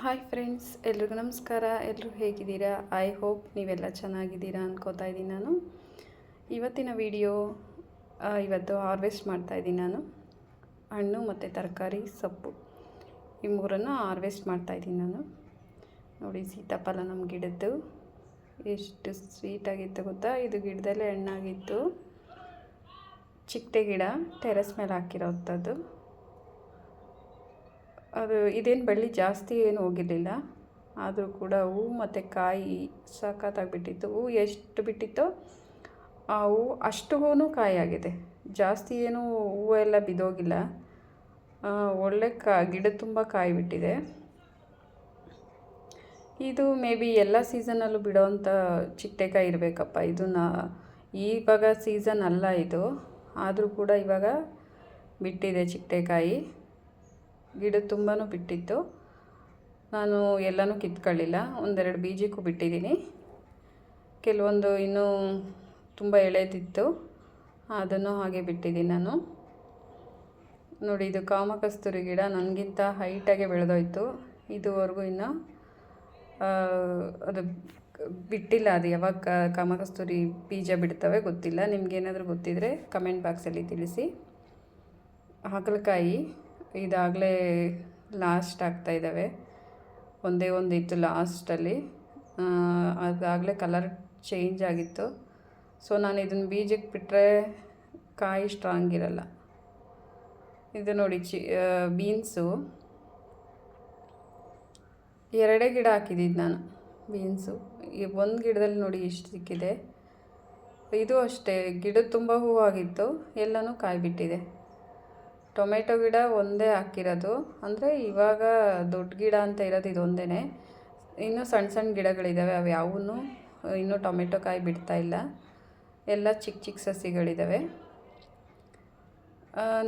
Hi friends ಎಲ್ರಿಗೂ ನಮಸ್ಕಾರ. ಎಲ್ಲರೂ ಹೇಗಿದ್ದೀರಾ? ಐ ಹೋಪ್ ನೀವೆಲ್ಲ ಚೆನ್ನಾಗಿದ್ದೀರಾ ಅನ್ಕೋತಾ ಇದ್ದೀನಿ ನಾನು. ಇವತ್ತಿನ ವಿಡಿಯೋ ಇವತ್ತು ಹಾರ್ವೆಸ್ಟ್ ಮಾಡ್ತಾಯಿದ್ದೀನಿ ನಾನು. ಹಣ್ಣು ಮತ್ತು ತರಕಾರಿ, ಸೊಪ್ಪು. ಈ ಮೂರನ್ನು ಹಾರ್ವೆಸ್ಟ್ ಮಾಡ್ತಾಯಿದ್ದೀನಿ ನಾನು. ನೋಡಿ ಸೀತಾಫಲ ನಮ್ಮ ಗಿಡದ್ದು. ಎಷ್ಟು ಸ್ವೀಟಾಗಿತ್ತು ಗೊತ್ತಾ? ಇದು ಗಿಡದಲ್ಲೇ ಹಣ್ಣಾಗಿತ್ತು. ಚಿಕ್ಕಟೆ ಗಿಡ ಟೆರೆಸ್ ಮೇಲೆ ಹಾಕಿರೋವಂಥದ್ದು ಅದು ಇದೇನು ಬಳ್ಳಿ ಜಾಸ್ತಿ ಏನು ಹೋಗಿರಲಿಲ್ಲ. ಆದರೂ ಕೂಡ ಹೂವು ಮತ್ತು ಕಾಯಿ ಸಖತ್ತಾಗಿಬಿಟ್ಟಿತ್ತು. ಹೂವು ಎಷ್ಟು ಬಿಟ್ಟಿತ್ತೋ ಆ ಹೂವು ಅಷ್ಟು ಹೂವು ಕಾಯಿ ಆಗಿದೆ. ಜಾಸ್ತಿ ಏನು ಹೂವು ಎಲ್ಲ ಬಿದ್ದೋಗಿಲ್ಲ ಒಳ್ಳೆ ಕಾ, ಗಿಡ ತುಂಬ ಕಾಯಿ ಬಿಟ್ಟಿದೆ. ಇದು ಮೇ ಬಿ ಎಲ್ಲ ಸೀಸನಲ್ಲೂ ಬಿಡೋವಂಥ ಚಿಟ್ಟೆಕಾಯಿ ಇರಬೇಕಪ್ಪ. ಇದು ನಾ ಇವಾಗ ಸೀಸನ್ ಅಲ್ಲ ಇದು. ಆದರೂ ಕೂಡ ಇವಾಗ ಬಿಟ್ಟಿದೆ ಚಿಟ್ಟೆಕಾಯಿ. ಗಿಡ ತುಂಬಾ ಬಿಟ್ಟಿತ್ತು. ನಾನು ಎಲ್ಲನೂ ಕಿತ್ಕೊಳ್ಳಿಲ್ಲ. ಒಂದೆರಡು ಬೀಜಕ್ಕೂ ಬಿಟ್ಟಿದ್ದೀನಿ. ಕೆಲವೊಂದು ಇನ್ನೂ ತುಂಬ ಎಳೆದಿತ್ತು ಅದನ್ನು ಹಾಗೆ ಬಿಟ್ಟಿದ್ದೀನಿ ನಾನು. ನೋಡಿ, ಇದು ಕಾಮಕಸ್ತೂರಿ ಗಿಡ ನನಗಿಂತ ಹೈಟಾಗೆ ಬೆಳೆದೋಯ್ತು. ಇದುವರೆಗೂ ಇನ್ನು ಅದು ಬಿಟ್ಟಿಲ್ಲ ಅದು. ಯಾವಾಗ ಕಾಮಕಸ್ತೂರಿ ಬೀಜ ಬಿಡ್ತವೆ ಗೊತ್ತಿಲ್ಲ. ನಿಮಗೇನಾದರೂ ಗೊತ್ತಿದ್ದರೆ ಕಮೆಂಟ್ ಬಾಕ್ಸಲ್ಲಿ ತಿಳಿಸಿ. ಹಾಗಲಕಾಯಿ. ಇದಾಗಲೇ ಲಾಸ್ಟ್ ಆಗ್ತಾ ಇದ್ದಾವೆ ಒಂದೇ ಒಂದು ಇತ್ತು ಲಾಸ್ಟಲ್ಲಿ ಅದಾಗಲೇ ಕಲರ್ ಚೇಂಜ್ ಆಗಿತ್ತು. ಸೊ ನಾನು ಇದನ್ನು ಬೀಜಕ್ಕೆ ಬಿಟ್ಟರೆ ಕಾಯಿ ಸ್ಟ್ರಾಂಗ್ ಇರಲ್ಲ. ಇದು ನೋಡಿ, ಚಿ ಬೀನ್ಸು ಎರಡೇ ಗಿಡ ಹಾಕಿದ್ದಿದ್ದು ನಾನು ಬೀನ್ಸು ಈ ಒಂದು ಗಿಡದಲ್ಲಿ ನೋಡಿ ಎಷ್ಟು ಸಿಕ್ಕಿದೆ. ಇದು ಅಷ್ಟೇ ಗಿಡ ತುಂಬ ಹೂವಾಗಿತ್ತು, ಎಲ್ಲನೂ ಕಾಯಿ ಬಿಟ್ಟಿದೆ ಟೊಮೆಟೊ ಗಿಡ ಒಂದೇ ಹಾಕಿರೋದು. ಅಂದರೆ ಇವಾಗ ದೊಡ್ಡ ಗಿಡ ಅಂತ ಇರೋದು ಇದೊಂದೇ ಇನ್ನೂ ಸಣ್ಣ ಸಣ್ಣ ಗಿಡಗಳಿದ್ದಾವೆ ಅವು ಯಾವೂ ಇನ್ನೂ ಟೊಮೆಟೊ ಕಾಯಿ ಬಿಡ್ತಾ ಇಲ್ಲ. ಎಲ್ಲ ಚಿಕ್ಕ ಚಿಕ್ಕ ಸಸಿಗಳಿದ್ದಾವೆ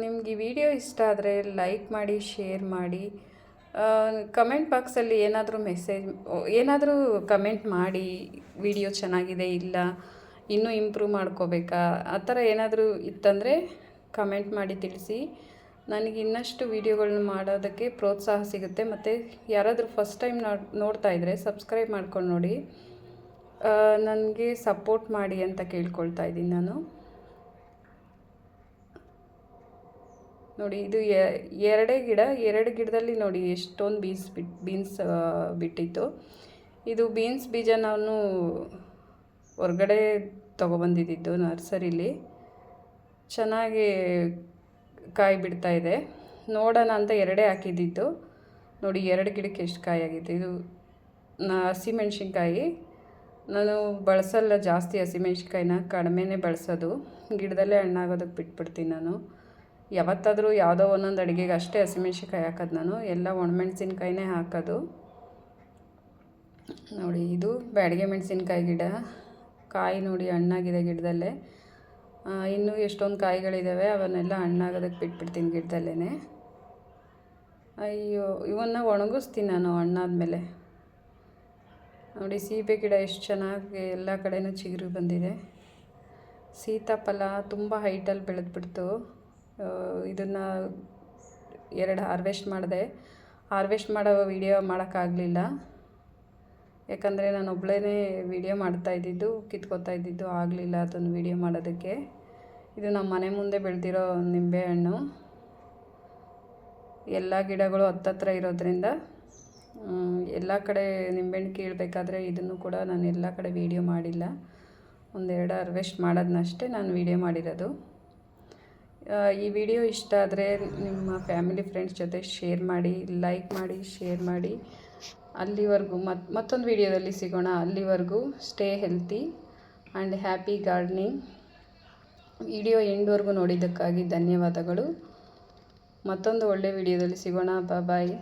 ನಿಮ್ಗೆ ಈ ವಿಡಿಯೋ ಇಷ್ಟ ಆದರೆ ಲೈಕ್ ಮಾಡಿ, ಶೇರ್ ಮಾಡಿ. ಕಮೆಂಟ್ ಬಾಕ್ಸಲ್ಲಿ ಏನಾದರೂ ಮೆಸೇಜ್ ಏನಾದರೂ ಕಮೆಂಟ್ ಮಾಡಿ, ವಿಡಿಯೋ ಚೆನ್ನಾಗಿದೆ ಇಲ್ಲ, ಇನ್ನೂ ಇಂಪ್ರೂವ್ ಮಾಡ್ಕೋಬೇಕಾ, ಆ ಥರ ಏನಾದರೂ ಇತ್ತಂದರೆ ಕಮೆಂಟ್ ಮಾಡಿ ತಿಳಿಸಿ. ನನಗೆ ಇನ್ನಷ್ಟು ವೀಡಿಯೋಗಳನ್ನ ಮಾಡೋದಕ್ಕೆ ಪ್ರೋತ್ಸಾಹ ಸಿಗುತ್ತೆ. ಮತ್ತು ಯಾರಾದರೂ ಫಸ್ಟ್ ಟೈಮ್ ನೋಡ್ತಾ ಇದ್ದರೆ ಸಬ್ಸ್ಕ್ರೈಬ್ ಮಾಡ್ಕೊಂಡು ನೋಡಿ. ನನಗೆ ಸಪೋರ್ಟ್ ಮಾಡಿ ಅಂತ ಕೇಳ್ಕೊಳ್ತಾ ಇದ್ದೀನಿ ನಾನು. ನೋಡಿ, ಇದು ಎರಡೇ ಗಿಡ, ಎರಡು ಗಿಡದಲ್ಲಿ ನೋಡಿ ಎಷ್ಟೊಂದು ಬೀನ್ಸ್ ಬಿಟ್ಟು ಬೀನ್ಸ್ ಬಿಟ್ಟಿತ್ತು. ಇದು ಬೀನ್ಸ್ ಬೀಜ ನಾನು ಹೊರಗಡೆ ತೊಗೊಬಂದಿದ್ದು ನರ್ಸರಿಲಿ. ಚೆನ್ನಾಗಿ ಕಾಯಿ ಬಿಡ್ತಾ ಇದೆ. ನೋಡೋಣ ಅಂತ ಎರಡೇ ಹಾಕಿದ್ದಿತ್ತು. ನೋಡಿ, ಎರಡು ಗಿಡಕ್ಕೆ ಎಷ್ಟು ಕಾಯಿ ಆಗಿತ್ತು. ಇದು ನಾ, ಹಸಿಮೆಣ್ಸಿನ್ಕಾಯಿ. ನಾನು ಬಳಸಲ್ಲ ಜಾಸ್ತಿ ಹಸಿಮೆಣ್ಸಿನ್ಕಾಯಿನ, ಕಡಿಮೆನೆ ಬಳಸೋದು. ಗಿಡದಲ್ಲೇ ಹಣ್ಣಾಗೋದಕ್ಕೆ ಬಿಟ್ಬಿಡ್ತೀನಿ ನಾನು. ಯಾವತ್ತಾದರೂ ಯಾವುದೋ ಒಂದೊಂದು ಅಡುಗೆಗೆ ಅಷ್ಟೇ ಹಸಿಮೆಣ್ಸಿನ್ಕಾಯಿ ಹಾಕೋದು ನಾನು. ಎಲ್ಲ ಒಣಮೆಣ್ಸಿನ್ಕಾಯಿನೇ ಹಾಕೋದು. ನೋಡಿ, ಇದು ಬ್ಯಾಡಿಗೆ ಮೆಣಸಿನ್ಕಾಯಿ ಗಿಡ. ಕಾಯಿ ನೋಡಿ, ಹಣ್ಣಾಗಿದೆ ಗಿಡದಲ್ಲೇ. ಇನ್ನೂ ಎಷ್ಟೊಂದು ಕಾಯಿಗಳಿದ್ದಾವೆ ಅವನ್ನೆಲ್ಲ ಹಣ್ಣಾಗೋದಕ್ಕೆ ಬಿಟ್ಬಿಡ್ತೀನಿ ಗಿಡದಲ್ಲೇ ಅಯ್ಯೋ, ಇವನ್ನ ಒಣಗಿಸ್ತೀನಿ ನಾನು ಹಣ್ಣಾದಮೇಲೆ. ನೋಡಿ, ಸೀಬೆ ಗಿಡ ಎಷ್ಟು ಚೆನ್ನಾಗಿ ಎಲ್ಲ ಕಡೆನೂ ಚಿಗುರು ಬಂದಿದೆ. ಸೀತಾಫಲ ತುಂಬ ಹೈಟಲ್ಲಿ ಬೆಳೆದ್ಬಿಡ್ತು. ಇದನ್ನು ಎರಡು ಹಾರ್ವೆಸ್ಟ್ ಮಾಡಿದೆ. ಹಾರ್ವೆಸ್ಟ್ ಮಾಡೋ ವಿಡಿಯೋ ಮಾಡೋಕ್ಕಾಗಲಿಲ್ಲ. ಯಾಕಂದರೆ ನಾನು ಒಬ್ಬಳೇ ವೀಡಿಯೋ ಮಾಡ್ತಾ ಇದ್ದಿದ್ದು, ಕಿತ್ಕೋತಾ ಇದ್ದಿದ್ದು ಆಗಲಿಲ್ಲ ಅದನ್ನು ವೀಡಿಯೋ ಮಾಡೋದಕ್ಕೆ. ಇದು ನಮ್ಮ ಮನೆ ಮುಂದೆ ಬೆಳೆದಿರೋ ನಿಂಬೆಹಣ್ಣು ಎಲ್ಲ ಗಿಡಗಳು ಹತ್ತತ್ರ ಇರೋದ್ರಿಂದ ಎಲ್ಲ ಕಡೆ ನಿಂಬೆಹಣ್ಣು ಕೀಳಬೇಕಾದ್ರೆ ಇದನ್ನು ಕೂಡ ನಾನು ಎಲ್ಲ ಕಡೆ ವೀಡಿಯೋ ಮಾಡಿಲ್ಲ. ಒಂದೆರಡು ಹಾರ್ವೆಸ್ಟ್ ಮಾಡೋದನ್ನಷ್ಟೇ ನಾನು ವೀಡಿಯೋ ಮಾಡಿರೋದು. ಈ ವಿಡಿಯೋ ಇಷ್ಟ ಆದರೆ ನಿಮ್ಮ ಫ್ಯಾಮಿಲಿ ಫ್ರೆಂಡ್ಸ್ ಜೊತೆ ಶೇರ್ ಮಾಡಿ, ಲೈಕ್ ಮಾಡಿ, ಶೇರ್ ಮಾಡಿ. ಅಲ್ಲಿವರೆಗೂ ಮತ್ತು ಮತ್ತೊಂದು ವಿಡಿಯೋದಲ್ಲಿ ಸಿಗೋಣ. ಅಲ್ಲಿವರೆಗೂ stay healthy and happy gardening video ಎಂಡ್ವರೆಗೂ ನೋಡಿದ್ದಕ್ಕಾಗಿ ಧನ್ಯವಾದಗಳು. ಮತ್ತೊಂದು ಒಳ್ಳೆಯ ವಿಡಿಯೋದಲ್ಲಿ ಸಿಗೋಣ. ಬಾಯ್